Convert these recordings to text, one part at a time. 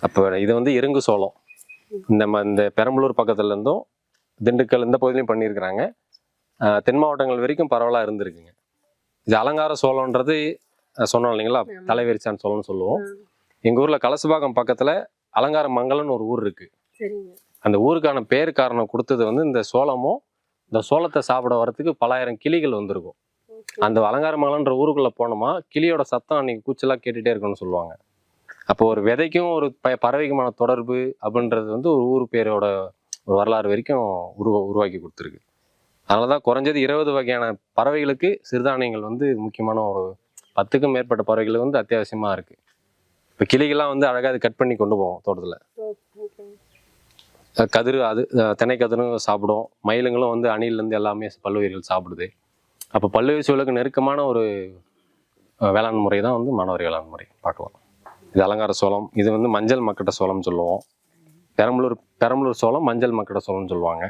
அப்போ இது வந்து இருங்கு சோளம். இந்த இந்த பெரம்பலூர் பக்கத்துல இருந்தும் திண்டுக்கல் இந்த பகுதியிலையும் பண்ணியிருக்கிறாங்க. தென் மாவட்டங்கள் வரைக்கும் பரவலாக இருந்திருக்குங்க. இது அலங்கார சோளம்ன்றது அஹ் சொன்னோம் இல்லைங்களா? தலைவெரிச்சான் சோளம்னு சொல்லுவோம். எங்கள் ஊரில் கலசுபாக்கம் பக்கத்தில் அலங்கார மங்கலம்னு ஒரு ஊர் இருக்கு. சரிங்க. அந்த ஊருக்கான பேர் காரணம் கொடுத்தது வந்து இந்த சோளமும் இந்த சோளத்தை சாப்பிட வரத்துக்கு பலாயிரம் கிளிகள் வந்திருக்கும். அந்த அலங்காரமங்கலன்ற ஊருக்குள்ள போனோமா கிளியோட சத்தம் அன்னைக்கு கூச்சலா கேட்டுட்டே இருக்கும்னு சொல்லுவாங்க. அப்போ ஒரு விதைக்கும் ஒரு ப- பறவைக்குமான தொடர்பு அப்படின்றது வந்து ஒரு ஊர் பேரோட ஒரு வரலாறு வரைக்கும் உருவ உருவாக்கி கொடுத்துருக்கு. அதனால தான் குறைஞ்சது இருபது வகையான பறவைகளுக்கு சிறுதானியங்கள் வந்து முக்கியமான ஒரு பத்துக்கும் மேற்பட்ட பறவைகள் வந்து அத்தியாவசியமா இருக்கு. இப்போ கிளிகள்லாம் வந்து அழகாக அது கட் பண்ணி கொண்டு போவோம் தோட்டத்தில். கதிர் அது அஹ் கதிரும் சாப்பிடும். மயிலுங்களும் வந்து அணிலேருந்து எல்லாமே பல்லுயிர்கள் சாப்பிடுது. அப்போ பல்லுயிர் சூழலுக்கு நெருக்கமான ஒரு வேளாண் முறை தான் வந்து மாணவர் வேளாண் முறை. பார்க்கலாம். இது அலங்கார சோளம் இது வந்து மஞ்சள் மக்கட்ட சோளம்னு சொல்லுவோம். பெரம்பலூர் பெரம்பலூர் சோளம் மஞ்சள் மக்கட்ட சோளம்னு சொல்லுவாங்க.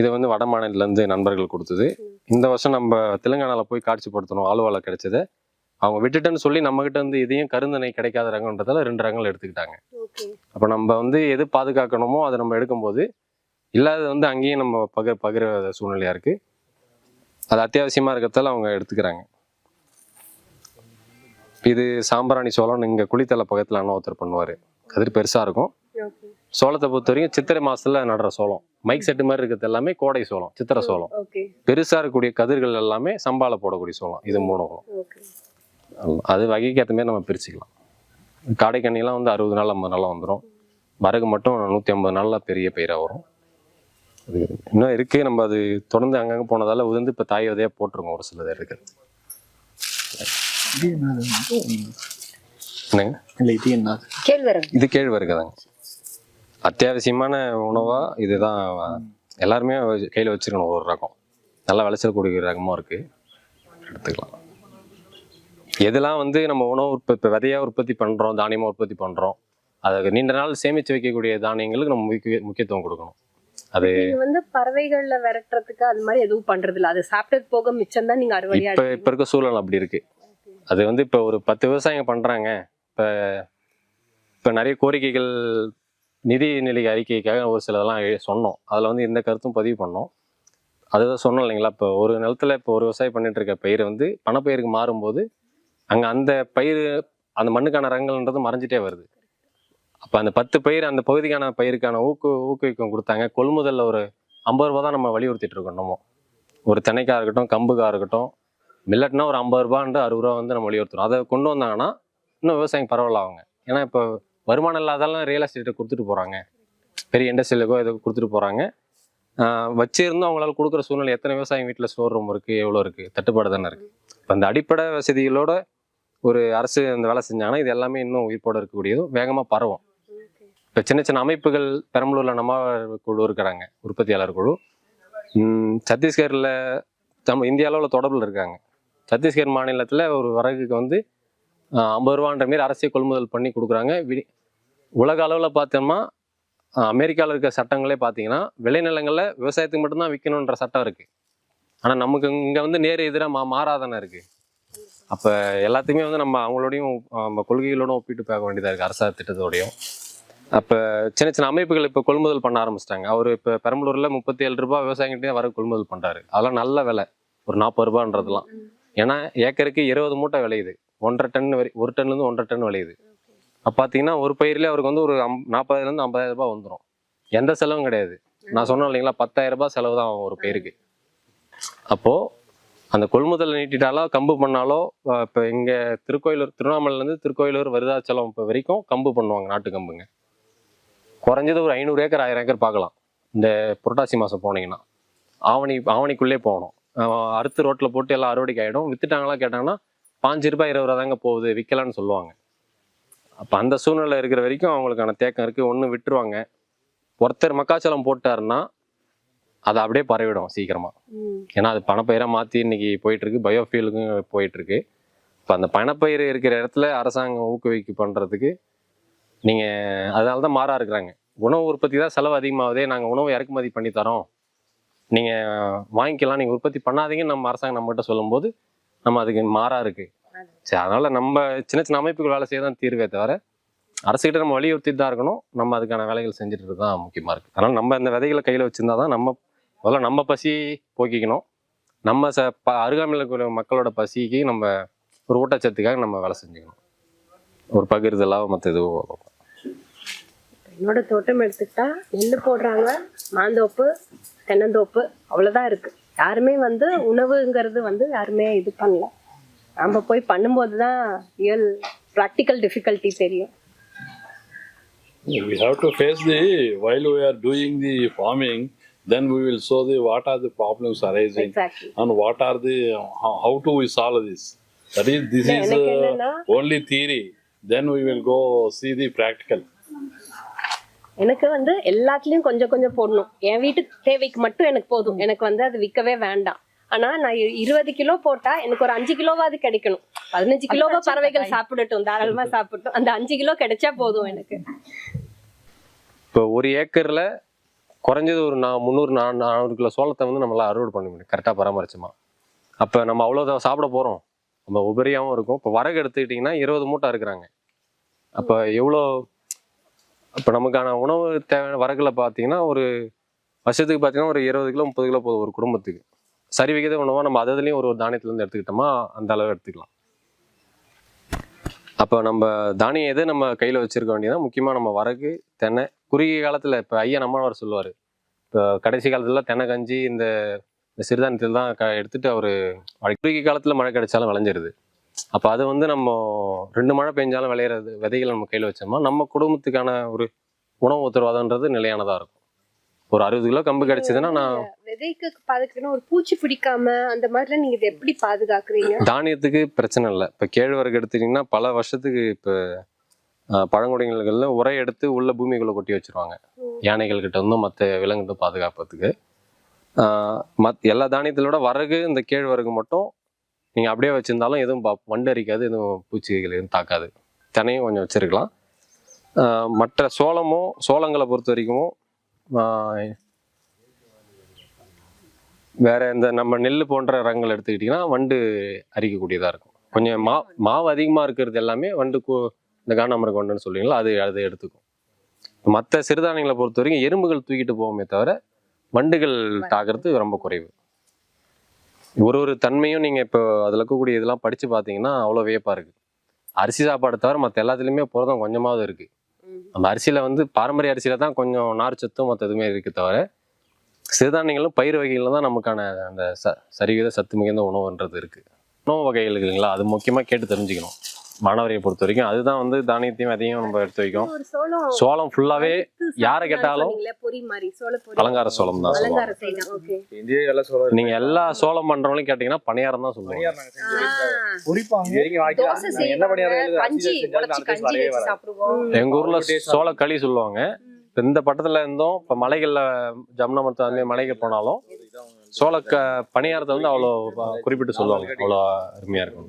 இது வந்து வட மாநிலத்திலேருந்து நண்பர்கள் கொடுத்தது. இந்த வருஷம் நம்ம தெலுங்கானாவில் போய் காட்சிப்படுத்தணும். ஆளுவால கிடைச்சது அவங்க விட்டுட்டேன்னு சொல்லி நம்மகிட்ட வந்து இதையும் கருந்தனை கிடைக்காத ரகம்ன்றதால ரெண்டு ரகங்கள் எடுத்துக்கிட்டாங்க. அப்போ நம்ம வந்து எது பாதுகாக்கணுமோ அதை நம்ம எடுக்கும்போது இல்லாதது வந்து அங்கேயும் நம்ம பகிர் பகிர சூழ்நிலையா இருக்கு. அது அத்தியாவசியமா இருக்கிறதால அவங்க எடுத்துக்கிறாங்க. இது சாம்பிராணி சோளம் இங்க குளித்தலை பக்கத்துல அண்ணா ஒருத்தர் பண்ணுவாரு. கதிர் பெருசா இருக்கும். சோளத்தை பொறுத்த வரைக்கும் சித்திரை மாசத்துல நடுற சோளம். மைக் செட்டு மாதிரி இருக்கிறது எல்லாமே கோடை சோளம் சித்திரை சோளம். பெருசா இருக்கக்கூடிய கதிர்கள் எல்லாமே சம்பால போடக்கூடிய சோளம். இது மூணும் அது வகைக்கு ஏற்ற மாதிரி நம்ம பிரிச்சுக்கலாம். காடைக்கண்ணிலாம் வந்து அறுபது நாள் ஐம்பது நாளாக வந்துடும் வரகு மட்டும் நூற்றி ஐம்பது நாளில் பெரிய பயிராக வரும். அது இன்னும் இருக்கு. நம்ம அது தொடர்ந்து அங்கங்கே போனதால உதிர்ந்து இப்போ தாய் விதையாக போட்டிருக்கோம் ஒரு சிலது இருக்குது இது என்னது என்னங்க? இல்லை இது என்னது கேழ்வரகு. இது கேழ்வரகு தாங்க அத்தியாவசியமான உணவா இதுதான். எல்லாருமே கையில் வச்சிருக்கணும் ஒரு ரகம். நல்லா விளைச்சல் கூடிய ரகமும் இருக்கு. எடுத்துக்கலாம். எதெல்லாம் வந்து நம்ம உணவு உற்பத்தி விதையா உற்பத்தி பண்றோம் தானியமா உற்பத்தி பண்றோம் அதை நீண்ட நாள் சேமிச்சு வைக்கக்கூடிய தானியங்களுக்கு நம்ம முக்கிய முக்கியத்துவம் கொடுக்கணும். அது வந்து பறவைகள்ல விரட்டுறதுக்கு அது மாதிரி எதுவும் பண்றது இல்ல அது சாப்பிட்டது போக மிச்சம் தான் நீங்க அறுவடையா இப்ப இப்ப இருக்க சூழல் அப்படி இருக்கு. அது வந்து இப்போ ஒரு பத்து விவசாயிங்க பண்ணுறாங்க இப்போ இப்போ நிறைய கோரிக்கைகள் நிதி நிலை அறிக்கைக்காக ஒரு சிலதெல்லாம் சொன்னோம். அதில் வந்து இந்த கருத்தும் பதிவு பண்ணோம். அதுதான் சொன்னோம் இல்லைங்களா? இப்போ ஒரு நிலத்துல இப்போ ஒரு விவசாயம் பண்ணிட்டு இருக்க பயிர் வந்து பணப்பயிருக்கு மாறும்போது அங்கே அந்த பயிர் அந்த மண்ணுக்கான ரகங்கள்ன்றது மறைஞ்சிட்டே வருது. அப்போ அந்த பத்து பயிர் அந்த பகுதிக்கான பயிருக்கான ஊக்கு ஊக்குவிக்கம் கொடுத்தாங்க. கொள்முதலில் ஒரு ஐம்பது ரூபா தான் நம்ம வலியுறுத்திட்டு இருக்கோம் நம்ம. ஒரு தென்னைக்கா இருக்கட்டும் கம்புக்காக இருக்கட்டும் மில்லட்னா ஒரு ஐம்பது ரூபான்ட்டு அறுபது ரூபா வந்து நம்ம வலியுறுத்துறோம் அதை கொண்டு வந்தாங்கன்னா இன்னும் விவசாயம் பரவாயில்ல அவங்க. ஏன்னா இப்போ வருமானம் இல்லாதெல்லாம் ரியல் எஸ்டேட்டை கொடுத்துட்டு போகிறாங்க பெரிய இண்டஸ்ட்ரியலுக்கோ இதை கொடுத்துட்டு போகிறாங்க வச்சிருந்தும் அவங்களால கொடுக்குற சூழ்நிலை எத்தனை விவசாயம் வீட்டில் ஸ்டோர் ரூம் இருக்குது எவ்வளோ இருக்குது தட்டுப்பாடு தானே இருக்குது இப்போ அந்த அடிப்படை வசதிகளோட ஒரு அரசு அந்த வேலை செஞ்சாங்கன்னா இது எல்லாமே இன்னும் உயிர்ப்போடு இருக்கக்கூடியதும் வேகமாக பரவும். இப்போ சின்ன சின்ன அமைப்புகள் பெரம்பலூரில் நம்ம குழு இருக்கிறாங்க உற்பத்தியாளர் குழு. சத்தீஸ்கரில் சத்தீஸ்கர்ல நம்ம இந்திய அளவில் தொடர்பில் இருக்காங்க. சத்தீஸ்கர் மாநிலத்தில் ஒரு வரகுக்கு வந்து ஐம்பது ரூபான்ற மாரி அரசியல் கொள்முதல் பண்ணி கொடுக்குறாங்க. வி- உலக அளவில் பார்த்தோம்னா அமெரிக்காவில் இருக்க சட்டங்களே பார்த்தீங்கன்னா விளைநிலங்களில் விவசாயத்துக்கு மட்டும்தான் விற்கணுன்ற சட்டம் இருக்குது ஆனால் நமக்கு இங்கே வந்து நேர் எதிராக மா மாறாதானே இருக்குது அப்போ எல்லாத்தையுமே வந்து நம்ம அவங்களோடையும் நம்ம கொள்கைகளோடும் ஒப்பிட்டு பார்க்க வேண்டியதாக இருக்குது அரசாங்க திட்டத்தோடையும். அப்போ சின்ன சின்ன அமைப்புகள் இப்போ கொள்முதல் பண்ண ஆரம்பிச்சிட்டாங்க. அவர் இப்போ பெரம்பலூரில் முப்பத்தி ஏழு ரூபாய் விவசாயிகிட்டே வர கொள்முதல் பண்ணுறாரு அதெல்லாம் நல்ல விலை. ஒரு நாற்பது ரூபான்றதுலாம் ஏன்னா ஏக்கருக்கு இருபது மூட்டை விளையுது. ஒன்றரை டன் வரை ஒரு டன்லேருந்து ஒன்றரை டன் விளையுது. அப்போ பார்த்தீங்கன்னா ஒரு பயிரிலே அவருக்கு வந்து ஒரு அம் நாற்பதுலேருந்து ஐம்பதாயிரம் ரூபாய் வந்துடும் எந்த செலவும் கிடையாது. நான் சொன்னேன் இல்லைங்களா பத்தாயிரம் ரூபாய் செலவு தான் ஆகும் ஒரு பயிருக்கு. அப்போது அந்த கொள்முதல் நீட்டிட்டாலோ கம்பு பண்ணாலோ இப்போ இங்கே திருக்கோயிலூர் திருவண்ணாமலைலேருந்து திருக்கோயிலூர் வருதாச்சலம் இப்போ வரைக்கும் கம்பு பண்ணுவாங்க நாட்டு கம்புங்க. குறைஞ்சது ஒரு ஐநூறு ஏக்கர் ஆயிரம் ஏக்கர் பார்க்கலாம். இந்த புரட்டாசி மாதம் போனீங்கன்னா. ஆவணி ஆவணிக்குள்ளே போகணும். அறுத்து ரோட்டில் போட்டு எல்லாம் அறுவடைக்கு ஆகிடும் வித்துட்டாங்களா கேட்டாங்கன்னா பாஞ்சு ரூபாய் இருபது ரூபா தாங்க போகுது விற்கலான்னு சொல்லுவாங்க. அப்போ அந்த சூழ்நிலை இருக்கிற வரைக்கும் அவங்களுக்கான தேக்கம் இருக்குது ஒன்று விட்டுருவாங்க. ஒருத்தர் மக்காச்சோளம் போட்டாருன்னா அது அப்படியே பரவிடும் சீக்கிரமா. ம். ஏன்னா அது பணப்பயிராக மாற்றி இன்னைக்கு போயிட்டு இருக்கு பயோஃபியூலுக்கும் போயிட்டு இருக்கு இப்போ அந்த பணப்பயிர் இருக்கிற இடத்துல அரசாங்கம் ஊக்குவிக்கு பண்ணுறதுக்கு நீங்கள் அதனால தான் மாறா இருக்கிறாங்க. உணவு உற்பத்தி தான் செலவு அதிகமாகுதே நாங்கள் உணவு இறக்குமதி பண்ணி தரோம். நீங்கள் வாங்கிக்கலாம் நீங்கள் உற்பத்தி பண்ணாதீங்கன்னு நம்ம அரசாங்கம் நம்மகிட்ட சொல்லும்போது நம்ம அதுக்கு மாறா இருக்கு. சரி அதனால நம்ம சின்ன சின்ன அமைப்புகள் வேலை செய்ய தான் தீர்வே தவிர அரசுகிட்ட நம்ம வலியுறுத்திட்டு தான் இருக்கணும். நம்ம அதுக்கான வேலைகள் செஞ்சுட்டு தான் முக்கியமாக இருக்குது அதனால் நம்ம இந்த விதைகளை கையில் வச்சிருந்தா தான் நம்ம முதல்ல நம்ம பசி போக்கிக்கணும். நம்ம ச ப அருகாமையில் இருக்கிற மக்களோட பசிக்கு நம்ம ஒரு ஊட்டச்சத்துக்காக நம்ம வேலை செஞ்சுக்கணும். ஒரு பகிர்தலாக மற்ற எதுவும் என்னோட தோட்டம் எடுத்துக்கிட்டா நெல் போடுறாங்க மாந்தோப்பு தென்னந்தோப்பு அவ்வளவுதான் இருக்கு யாருமே வந்து உணவுங்கிறது வந்து யாருமே இது பண்ணல நம்ம போய் பண்ணும்போது தான் ரியல் ப்ராக்டிக்கல் டிஃபிகல்ட்டி தெரியும் We have to face the while we are doing the farming, then we will show the what are the problems arising exactly and what are the how, how to we solve this. That is, this is எனக்கு uh, என்னன்னா only theory. Then we will go see the practical. எனக்கு வந்து எல்லாத்துலயும் கொஞ்சம் கொஞ்சம் போடணும். என் வீட்டு தேவைக்கு மட்டும் எனக்கு போதும். எனக்கு வந்து அது விற்கவே வேண்டாம். ஆனா நான் இருபது கிலோ போட்டா எனக்கு ஒரு அஞ்சு கிலோவாது கிடைக்கணும். பதினஞ்சு கிலோவா பறவைகள் சாப்பிடட்டும். தாராளமா சாப்பிடட்டும். அந்த அஞ்சு கிலோ கிடைச்சா போதும் எனக்கு. இப்போ ஒரு ஏக்கரில் குறைஞ்சது ஒரு நான் முந்நூறு நா நானூறு கிலோ சோளத்தை வந்து நம்மளால் அறுவடை பண்ண முடியும். கரெக்டாக பராமரிச்சோமா. அப்போ நம்ம அவ்வளோதான் சாப்பிட போகிறோம் நம்ம உபரியாகவும் இருக்கும். இப்போ வரகு எடுத்துக்கிட்டிங்கன்னா இருபது மூட்டை இருக்கிறாங்க அப்போ எவ்வளோ இப்போ நமக்கான உணவு தேவையான வரகுல பார்த்தீங்கன்னா ஒரு வருஷத்துக்கு பார்த்தீங்கன்னா ஒரு இருபது கிலோ முப்பது கிலோ போதும் ஒரு குடும்பத்துக்கு. சரி விகித உணவாக நம்ம அதுலேயும் ஒரு ஒரு தானியத்துலேருந்து எடுத்துக்கிட்டோமா அந்த அளவு எடுத்துக்கலாம். அப்போ நம்ம தானியம் எது நம்ம கையில் வச்சுருக்க வேண்டியதுனா முக்கியமாக நம்ம வரகு தென்னை. குறுகிய காலத்தில் இப்போ ஐயா நம்மளவர் சொல்லுவார். இப்போ கடைசி காலத்துல தென்னை கஞ்சி இந்த சிறுதானியத்தில் தான் க எடுத்துகிட்டு அவர் குறுகிய காலத்தில் மழை கிடைச்சாலும் விளைஞ்சிருது. அப்போ அது வந்து நம்ம ரெண்டு மழை பெஞ்சாலும் விளையிறது விதைகளை நம்ம கையில் வச்சோம்னா நம்ம குடும்பத்துக்கான ஒரு உணவு உத்தரவாதன்றது நிலையானதாக இருக்கும். ஒரு அறுபது கிலோ கம்பு கிடைச்சதுன்னா நான் விதைக்கு பாதுகாக்கணும் ஒரு பூச்சி பிடிக்காம அந்த மாதிரிலாம் நீங்க இதை எப்படி பாதுகாக்கிறீங்க? தானியத்துக்கு பிரச்சனை இல்லை. இப்போ கேழ்வரகு எடுத்துட்டிங்கன்னா பல வருஷத்துக்கு இப்போ பழங்குடியினர்களில் உரை எடுத்து உள்ள பூமிக்குள்ளே கொட்டி வச்சிருவாங்க. யானைகள் கிட்ட இருந்தும் மற்ற விலங்குகிட்ட பாதுகாப்பதுக்கு. மத் எல்லா தானியத்திலோட வரகு இந்த கேழ்வரகு மட்டும் நீங்கள் அப்படியே வச்சிருந்தாலும் எதுவும் பா வண்டு அரிக்காது எதுவும் பூச்சிகள் எதுவும் தாக்காது. தினையும் கொஞ்சம் வச்சிருக்கலாம். மற்ற சோளமும் சோளங்களை பொறுத்த வரைக்கும் வேற இந்த நம்ம நெல் போன்ற ரகங்கள் எடுத்துக்கிட்டிங்கன்னா வண்டு அரிக்கக்கூடியதாக இருக்கும். கொஞ்சம் மா மாவு அதிகமாக இருக்கிறது எல்லாமே வண்டு கு இந்த காண்டாமரக்கு வண்டுன்னு சொல்லுவீங்களா அது அது எடுத்துக்கும். மற்ற சிறுதானியங்களை பொறுத்த வரைக்கும் எறும்புகள் தூக்கிட்டு போகுமே தவிர வண்டுகள் தாக்குறது ரொம்ப குறைவு. ஒரு ஒரு தன்மையும் நீங்கள் இப்போ அதில் இருக்கக்கூடிய இதெல்லாம் படித்து பார்த்தீங்கன்னா அவ்வளோ வியப்பாக இருக்குது அரிசி சாப்பாடு தவிர மற்ற எல்லாத்துலேயுமே புரதம் கொஞ்சமாவது இருக்குது அந்த அரிசியில் வந்து பாரம்பரிய அரிசியில் தான் கொஞ்சம் நார் சத்தும் மற்ற எதுவுமே இருக்குது தவிர சிறுதானியங்களும் பயிர் வகைகளில் தான் நமக்கான அந்த ச சரிவித சத்து மிகுந்த உணவுன்றது இருக்குது உணவு வகைகள் இருக்குங்களா அது முக்கியமாக கேட்டு தெரிஞ்சுக்கணும். மாணவரையை பொறுத்த வரைக்கும் அதுதான் வந்து தானியத்தையும் அதையும் நம்ம எடுத்து வைக்கும். சோளம் வறுத்து யாரை கேட்டாலும் அலங்கார சோளம் தான் நீங்க எல்லா சோளம் பண்றவங்களையும் கேட்டீங்கன்னா பணியாரம் தான் சொல்லுவாங்க. எங்க ஊர்ல சோள களி சொல்லுவாங்க. இப்ப இந்த பட்டத்துல இருந்தும் இப்ப மலைகள்ல ஜம்னா மரத்து அந்த மலைக்கு போனாலும் சோள க பணியாரத்தை வந்து அவ்வளோ குறிப்பிட்டு சொல்லுவாங்க. அவ்வளோ அருமையா இருக்கும்.